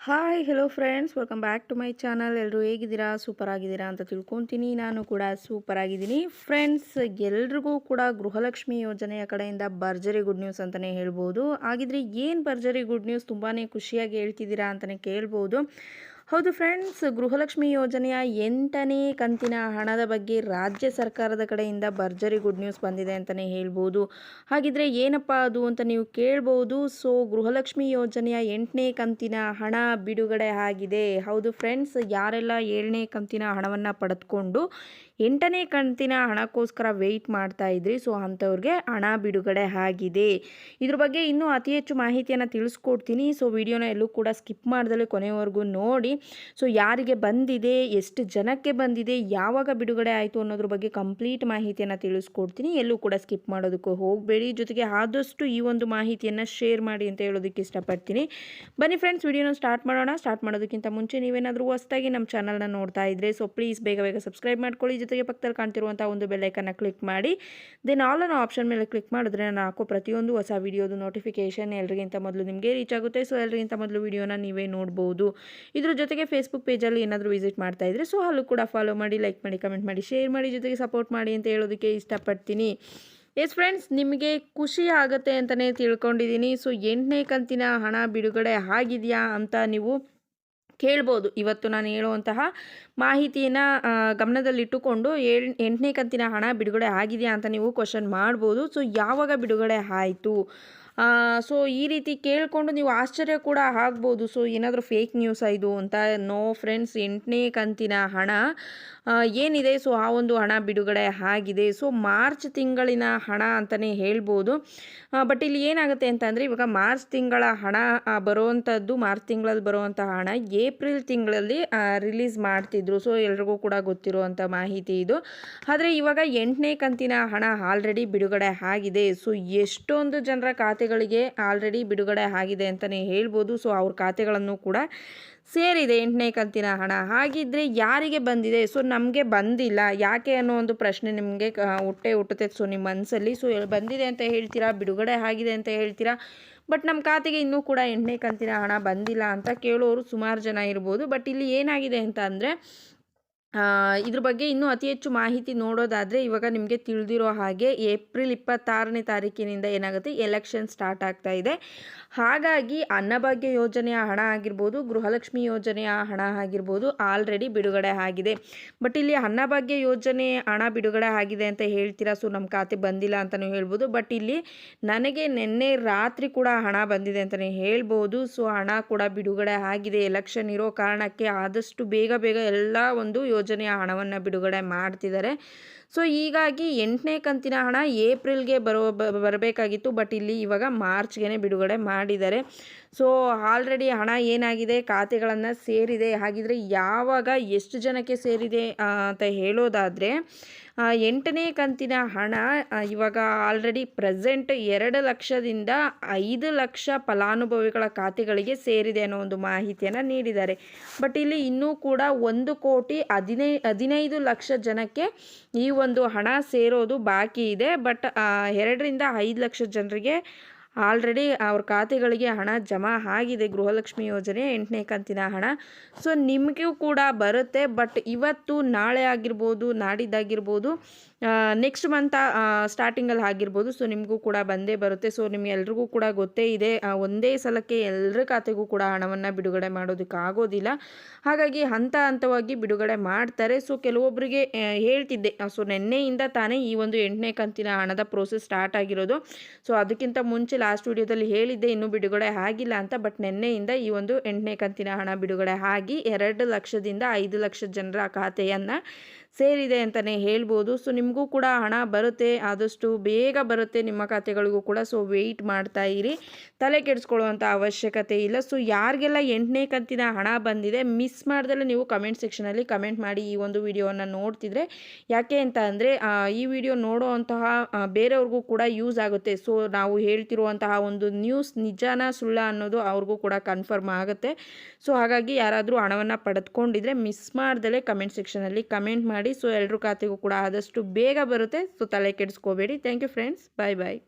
Hi hello friends welcome back to my channel ಎಲ್ಲರೂ ಹೇಗಿದ್ದೀರಾ? Super ಆಗಿದ್ದೀರಾ ಅಂತ ತಿಳ್ಕೊತೀನಿ. ನಾನು ಕೂಡ ಸೂಪರ್ ಆಗಿದ್ದೀನಿ ಫ್ರೆಂಡ್ಸ್ ಎಲ್ರಿಗೂ ಕೂಡ ಗೃಹಲಕ್ಷ್ಮಿ ಯೋಜನೆಯ ಕಡೆಯಿಂದ ಭರ್ಜರಿ ಗುಡ್ ನ್ಯೂಸ್ ಅಂತಲೇ ಹೇಳ್ಬೋದು. ಹಾಗಿದ್ರೆ ಏನು ಭರ್ಜರಿ ಗುಡ್ ನ್ಯೂಸ್ ತುಂಬಾ ಖುಷಿಯಾಗಿ ಹೇಳ್ತಿದ್ದೀರಾ ಅಂತಲೇ ಕೇಳ್ಬೋದು. ಹೌದು ಫ್ರೆಂಡ್ಸ್, ಗೃಹಲಕ್ಷ್ಮಿ ಯೋಜನೆಯ ಎಂಟನೇ ಕಂತಿನ ಹಣದ ಬಗ್ಗೆ ರಾಜ್ಯ ಸರ್ಕಾರದ ಕಡೆಯಿಂದ ಭರ್ಜರಿ ಗುಡ್ ನ್ಯೂಸ್ ಬಂದಿದೆ ಅಂತಲೇ ಹೇಳ್ಬೋದು. ಹಾಗಿದ್ರೆ ಏನಪ್ಪ ಅದು ಅಂತ ನೀವು ಕೇಳ್ಬೋದು. ಸೊ, ಗೃಹಲಕ್ಷ್ಮಿ ಯೋಜನೆಯ ಎಂಟನೇ ಕಂತಿನ ಹಣ ಬಿಡುಗಡೆ ಆಗಿದೆ. ಹೌದು ಫ್ರೆಂಡ್ಸ್, ಯಾರೆಲ್ಲ ಏಳನೇ ಕಂತಿನ ಹಣವನ್ನು ಪಡೆದುಕೊಂಡು ಎಂಟನೇ ಕಂತಿನ ಹಣಕ್ಕೋಸ್ಕರ ವೆಯ್ಟ್ ಮಾಡ್ತಾ ಇದ್ರಿ ಸೊ ಅಂಥವ್ರಿಗೆ ಹಣ ಬಿಡುಗಡೆ ಆಗಿದೆ. ಇದ್ರ ಬಗ್ಗೆ ಇನ್ನೂ ಅತಿ ಹೆಚ್ಚು ಮಾಹಿತಿಯನ್ನು ತಿಳಿಸ್ಕೊಡ್ತೀನಿ. ಸೊ ವಿಡಿಯೋನ ಎಲ್ಲೂ ಕೂಡ ಸ್ಕಿಪ್ ಮಾಡ್ದಲೇ ಕೊನೆಯವರೆಗೂ ನೋಡಿ. ಸೊ ಯಾರಿಗೆ ಬಂದಿದೆ, ಎಷ್ಟು ಜನಕ್ಕೆ ಬಂದಿದೆ, ಯಾವಾಗ ಬಿಡುಗಡೆ ಆಯಿತು ಅನ್ನೋದ್ರ ಬಗ್ಗೆ ಕಂಪ್ಲೀಟ್ ಮಾಹಿತಿಯನ್ನು ತಿಳಿಸ್ಕೊಡ್ತೀನಿ. ಎಲ್ಲೂ ಕೂಡ ಸ್ಕಿಪ್ ಮಾಡೋದಕ್ಕೂ ಹೋಗಬೇಡಿ. ಜೊತೆಗೆ ಆದಷ್ಟು ಈ ಒಂದು ಮಾಹಿತಿಯನ್ನು ಶೇರ್ ಮಾಡಿ ಅಂತ ಹೇಳೋದಕ್ಕೆ ಇಷ್ಟಪಡ್ತೀನಿ. ಬನ್ನಿ ಫ್ರೆಂಡ್ಸ್ ವಿಡಿಯೋನ ಸ್ಟಾರ್ಟ್ ಮಾಡೋಣ. ಸ್ಟಾರ್ಟ್ ಮಾಡೋದಕ್ಕಿಂತ ಮುಂಚೆ ನೀವೇನಾದರೂ ಹೊಸದಾಗಿ ನಮ್ಮ ಚಾನಲ್ನ ನೋಡ್ತಾ ಇದ್ದರೆ ಸೊ ಪ್ಲೀಸ್ ಬೇಗ ಬೇಗ ಸಬ್ಸ್ಕ್ರೈಬ್ ಮಾಡ್ಕೊಳ್ಳಿ. ಜೊತೆಗೆ ಪಕ್ಕದಲ್ಲಿ ಕಾಣ್ತಿರುವಂಥ ಒಂದು ಬೆಲ್ಲೈಕನ್ನು ಕ್ಲಿಕ್ ಮಾಡಿ. ದೆನ್ ಆಲ್ ಅನ್ನೋ ಆಪ್ಷನ್ ಮೇಲೆ ಕ್ಲಿಕ್ ಮಾಡಿದ್ರೆ ನಾನು ಹಾಕೋ ಪ್ರತಿಯೊಂದು ಹೊಸ ವಿಡಿಯೋದು ನೋಟಿಫಿಕೇಷನ್ ಎಲ್ರಿಗಿಂತ ಮೊದಲು ನಿಮಗೆ ರೀಚ್ ಆಗುತ್ತೆ. ಸೊ ಎಲ್ರಿಗಿಂತ ಮೊದಲು ವಿಡಿಯೋನ ನೀವೇ ನೋಡ್ಬೋದು. ಇದ್ರ ಜೊತೆಗೆ ಫೇಸ್ಬುಕ್ ಪೇಜಲ್ಲಿ ಏನಾದರೂ ವಿಸಿಟ್ ಮಾಡ್ತಾ ಇದ್ರೆ ಸೊ ಅಲ್ಲೂ ಕೂಡ ಫಾಲೋ ಮಾಡಿ ಲೈಕ್ ಮಾಡಿ ಕಮೆಂಟ್ ಮಾಡಿ ಶೇರ್ ಮಾಡಿ, ಜೊತೆಗೆ ಸಪೋರ್ಟ್ ಮಾಡಿ ಅಂತ ಹೇಳೋದಕ್ಕೆ ಇಷ್ಟಪಡ್ತೀನಿ. ಎಸ್ ಫ್ರೆಂಡ್ಸ್ ನಿಮಗೆ ಖುಷಿ ಆಗುತ್ತೆ ಅಂತಲೇ ತಿಳ್ಕೊಂಡಿದ್ದೀನಿ. ಸೊ ಎಂಟನೇ ಕಂತಿನ ಹಣ ಬಿಡುಗಡೆ ಆಗಿದೆಯಾ ಅಂತ ನೀವು ಕೇಳ್ಬೋದು. ಇವತ್ತು ನಾನು ಹೇಳುವಂತಹ ಮಾಹಿತಿಯನ್ನು ಗಮನದಲ್ಲಿಟ್ಟುಕೊಂಡು ಏಳ್, ಎಂಟನೇ ಕಂತಿನ ಹಣ ಬಿಡುಗಡೆ ಆಗಿದೆಯಾ ಅಂತ ನೀವು ಕ್ವಶನ್ ಮಾಡ್ಬೋದು. ಸೊ ಯಾವಾಗ ಬಿಡುಗಡೆ ಆಯಿತು? ಸೊ ಈ ರೀತಿ ಕೇಳಿಕೊಂಡು ನೀವು ಆಶ್ಚರ್ಯ ಕೂಡ ಆಗ್ಬೋದು. ಸೊ ಏನಾದರೂ ಫೇಕ್ ನ್ಯೂಸ್ ಇದು ಅಂತ? ನೋ ಫ್ರೆಂಡ್ಸ್ ಎಂಟನೇ ಕಂತಿನ ಹಣ. ಏನಿದೆ? ಸೊ ಆ ಒಂದು ಹಣ ಬಿಡುಗಡೆ ಆಗಿದೆ. ಸೊ ಮಾರ್ಚ್ ತಿಂಗಳಿನ ಹಣ ಅಂತಲೇ ಹೇಳ್ಬೋದು. ಬಟ್ ಇಲ್ಲಿ ಏನಾಗುತ್ತೆ ಅಂತಂದರೆ ಇವಾಗ ಮಾರ್ಚ್ ತಿಂಗಳ ಹಣ ಬರುವಂಥದ್ದು ಮಾರ್ಚ್ ತಿಂಗಳಲ್ಲಿ ಬರುವಂಥ ಹಣ ಏಪ್ರಿಲ್ ತಿಂಗಳಲ್ಲಿ ರಿಲೀಸ್ ಮಾಡ್ತಿದ್ರು. ಸೊ ಎಲ್ರಿಗೂ ಕೂಡ ಗೊತ್ತಿರುವಂಥ ಮಾಹಿತಿ ಇದು. ಆದರೆ ಇವಾಗ ಎಂಟನೇ ಕಂತಿನ ಹಣ ಆಲ್ರೆಡಿ ಬಿಡುಗಡೆ ಆಗಿದೆ. ಸೊ ಎಷ್ಟೊಂದು ಜನರ ಖಾತೆಗಳಿಗೆ ಆಲ್ರೆಡಿ ಬಿಡುಗಡೆ ಆಗಿದೆ ಅಂತಲೇ ಹೇಳ್ಬೋದು. ಸೊ ಅವ್ರ ಖಾತೆಗಳನ್ನು ಕೂಡ ಸೇರಿದೆ ಎಂಟನೇ ಕಂತಿನ ಹಣ. ಹಾಗಿದ್ದರೆ ಯಾರಿಗೆ ಬಂದಿದೆ? ಸೊ ನಮಗೆ ಬಂದಿಲ್ಲ. ಯಾಕೆ ಅನ್ನೋ ಒಂದು ಪ್ರಶ್ನೆ ನಿಮಗೆ ಹುಟ್ಟೆ ಹುಟ್ಟುತ್ತೆ. ಸೊ ನಿಮ್ಮ ಮನಸ್ಸಲ್ಲಿ ಸೊ ಬಂದಿದೆ ಅಂತ ಹೇಳ್ತೀರಾ? ಬಿಡುಗಡೆ ಆಗಿದೆ ಅಂತ ಹೇಳ್ತೀರಾ? ಬಟ್ ನಮ್ಮ ಖಾತೆಗೆ ಇನ್ನೂ ಕೂಡ ಎಂಟನೇ ಕಂತಿನ ಹಣ ಬಂದಿಲ್ಲ ಅಂತ ಕೇಳೋರು ಸುಮಾರು ಜನ ಇರ್ಬೋದು. ಬಟ್ ಇಲ್ಲಿ ಏನಾಗಿದೆ ಅಂತ ಅಂದರೆ ಇದ್ರ ಬಗ್ಗೆ ಇನ್ನೂ ಅತಿ ಹೆಚ್ಚು ಮಾಹಿತಿ ನೋಡೋದಾದರೆ ಇವಾಗ ನಿಮಗೆ ತಿಳಿದಿರೋ ಹಾಗೆ ಏಪ್ರಿಲ್ ಇಪ್ಪತ್ತಾರನೇ ತಾರೀಕಿನಿಂದ ಏನಾಗುತ್ತೆ ಎಲೆಕ್ಷನ್ ಸ್ಟಾರ್ಟ್ ಆಗ್ತಾ ಇದೆ. ಹಾಗಾಗಿ ಅನ್ನಭಾಗ್ಯ ಯೋಜನೆಯ ಹಣ ಆಗಿರ್ಬೋದು, ಗೃಹಲಕ್ಷ್ಮಿ ಯೋಜನೆಯ ಹಣ ಆಗಿರ್ಬೋದು ಆಲ್ರೆಡಿ ಬಿಡುಗಡೆ ಆಗಿದೆ. ಬಟ್ ಇಲ್ಲಿ ಅನ್ನಭಾಗ್ಯ ಯೋಜನೆ ಹಣ ಬಿಡುಗಡೆ ಆಗಿದೆ ಅಂತ ಹೇಳ್ತೀರಾ? ಸೊ ನಮ್ಮ ಖಾತೆ ಬಂದಿಲ್ಲ ಅಂತಲೂ ಹೇಳ್ಬೋದು. ಬಟ್ ಇಲ್ಲಿ ನನಗೆ ನಿನ್ನೆ ರಾತ್ರಿ ಕೂಡ ಹಣ ಬಂದಿದೆ ಅಂತಲೇ ಹೇಳ್ಬೋದು. ಸೊ ಹಣ ಕೂಡ ಬಿಡುಗಡೆ ಆಗಿದೆ. ಎಲೆಕ್ಷನ್ ಇರೋ ಕಾರಣಕ್ಕೆ ಆದಷ್ಟು ಬೇಗ ಬೇಗ ಎಲ್ಲ ಒಂದು ಯೋಜನೆಯ ಹಣವನ್ನು ಬಿಡುಗಡೆ ಮಾಡ್ತಿದ್ದಾರೆ. ಸೊ ಹೀಗಾಗಿ ಎಂಟನೇ ಕಂತಿನ ಹಣ ಏಪ್ರಿಲ್ಗೆ ಬರೋ ಬರಬೇಕಾಗಿತ್ತು ಬಟ್ ಇಲ್ಲಿ ಇವಾಗ ಮಾರ್ಚ್ಗೆ ಬಿಡುಗಡೆ ಮಾಡಿದ್ದಾರೆ. ಸೊ ಆಲ್ರೆಡಿ ಹಣ ಏನಾಗಿದೆ, ಖಾತೆಗಳನ್ನು ಸೇರಿದೆ. ಹಾಗಿದ್ರೆ ಯಾವಾಗ ಎಷ್ಟು ಜನಕ್ಕೆ ಸೇರಿದೆ ಅಂತ ಹೇಳೋದಾದರೆ ಎಂಟನೇ ಕಂತಿನ ಹಣ ಇವಾಗ ಆಲ್ರೆಡಿ ಪ್ರೆಸೆಂಟ್ ಎರಡು ಲಕ್ಷದಿಂದ ಐದು ಲಕ್ಷ ಫಲಾನುಭವಿಗಳ ಖಾತೆಗಳಿಗೆ ಸೇರಿದೆ ಅನ್ನೋ ಒಂದು ಮಾಹಿತಿಯನ್ನು ನೀಡಿದ್ದಾರೆ. ಬಟ್ ಇಲ್ಲಿ ಇನ್ನೂ ಕೂಡ ಒಂದು ಕೋಟಿ ಹದಿನೈ, ಹದಿನೈದು ಲಕ್ಷ ಜನಕ್ಕೆ ಈ ಒಂದು ಹಣ ಸೇರೋದು ಬಾಕಿ ಇದೆ. ಬಟ್ ಎರಡರಿಂದ ಐದು ಲಕ್ಷ ಜನರಿಗೆ ಆಲ್ರೆಡಿ ಅವ್ರ ಖಾತೆಗಳಿಗೆ ಹಣ ಜಮಾ ಆಗಿದೆ ಗೃಹಲಕ್ಷ್ಮಿ ಯೋಜನೆ ಎಂಟನೇ ಕಂತಿನ ಹಣ. ಸೊ ನಿಮಗೂ ಕೂಡ ಬರುತ್ತೆ ಬಟ್ ಇವತ್ತು ನಾಳೆ ಆಗಿರ್ಬೋದು, ನಾಡಿದ್ದಾಗಿರ್ಬೋದು ನೆಕ್ಸ್ಟ್ ಮಂತ ಸ್ಟಾರ್ಟಿಂಗಲ್ಲಿ ಆಗಿರ್ಬೋದು. ಸೊ ನಿಮಗೂ ಕೂಡ ಬಂದೇ ಬರುತ್ತೆ. ಸೊ ನಿಮಗೆಲ್ರಿಗೂ ಕೂಡ ಗೊತ್ತೇ ಇದೆ. ಒಂದೇ ಸಲಕ್ಕೆ ಎಲ್ಲರ ಖಾತೆಗೂ ಕೂಡ ಹಣವನ್ನು ಬಿಡುಗಡೆ ಮಾಡೋದಕ್ಕಾಗೋದಿಲ್ಲ ಹಾಗಾಗಿ ಹಂತ ಹಂತವಾಗಿ ಬಿಡುಗಡೆ ಮಾಡ್ತಾರೆ. ಸೊ ಕೆಲವೊಬ್ಬರಿಗೆ ಹೇಳ್ತಿದ್ದೆ. ಸೊ ನಿನ್ನೆಯಿಂದ ತಾನೇ ಈ ಒಂದು ಎಂಟನೇ ಕಂತಿನ ಹಣದ ಪ್ರೋಸೆಸ್ ಸ್ಟಾರ್ಟ್ ಆಗಿರೋದು. ಸೊ ಅದಕ್ಕಿಂತ ಮುಂಚೆ ಲಾಸ್ಟ್ ವಿಡಿಯೋದಲ್ಲಿ ಹೇಳಿದ್ದೆ, ಇನ್ನೂ ಬಿಡುಗಡೆ ಆಗಿಲ್ಲ ಅಂತ. ಬಟ್ ನಿನ್ನೆಯಿಂದ ಈ ಒಂದು ಎಂಟನೇ ಕಂತಿನ ಹಣ ಬಿಡುಗಡೆ ಆಗಿ ಎರಡು ಲಕ್ಷದಿಂದ ಐದು ಲಕ್ಷ ಜನರ ಖಾತೆಯನ್ನು ಸೇರಿದೆ ಅಂತಲೇ ಹೇಳ್ಬೋದು. ಸೊ ನಿಮಗೂ ಕೂಡ ಹಣ ಬರುತ್ತೆ. ಆದಷ್ಟು ಬೇಗ ಬರುತ್ತೆ ನಿಮ್ಮ ಖಾತೆಗಳಿಗೂ ಕೂಡ. ಸೊ ವೆಯ್ಟ್ ಮಾಡ್ತಾ ಇರಿ. ತಲೆ ಕೆಡಿಸ್ಕೊಳ್ಳುವಂಥ ಅವಶ್ಯಕತೆ ಇಲ್ಲ. ಸೊ ಯಾರಿಗೆಲ್ಲ ಎಂಟನೇ ಕಂತಿನ ಹಣ ಬಂದಿದೆ ಮಿಸ್ ಮಾಡ್ದಲ್ಲೇ ನೀವು ಕಮೆಂಟ್ ಸೆಕ್ಷನಲ್ಲಿ ಕಮೆಂಟ್ ಮಾಡಿ ಈ ಒಂದು ವಿಡಿಯೋವನ್ನು ನೋಡ್ತಿದ್ರೆ ಯಾಕೆ ಅಂತ ಅಂದರೆ ಈ ವಿಡಿಯೋ ನೋಡೋವಂತಹ ಬೇರೆಯವ್ರಿಗೂ ಕೂಡ ಯೂಸ್ ಆಗುತ್ತೆ. ಸೊ ನಾವು ಹೇಳ್ತಿರುವಂತಹ ಒಂದು ನ್ಯೂಸ್ ನಿಜಾನ ಸುಳ್ಳ ಅನ್ನೋದು ಅವ್ರಿಗೂ ಕೂಡ ಕನ್ಫರ್ಮ್ ಆಗುತ್ತೆ. ಸೊ ಹಾಗಾಗಿ ಯಾರಾದರೂ ಹಣವನ್ನು ಪಡೆದುಕೊಂಡಿದ್ರೆ ಮಿಸ್ ಮಾಡ್ದಲೇ ಕಮೆಂಟ್ ಸೆಕ್ಷನಲ್ಲಿ ಕಮೆಂಟ್ ಮಾಡಿ. ಮಾಡಿ ಸೊ ಎಲ್ಲರೂ ಖಾತೆಗೂ ಕೂಡ ಆದಷ್ಟು ಬೇಗ ಬರುತ್ತೆ. ಸೊ ತಲೆ ಕೆಡಿಸ್ಕೋಬೇಡಿ. Thank you friends bye bye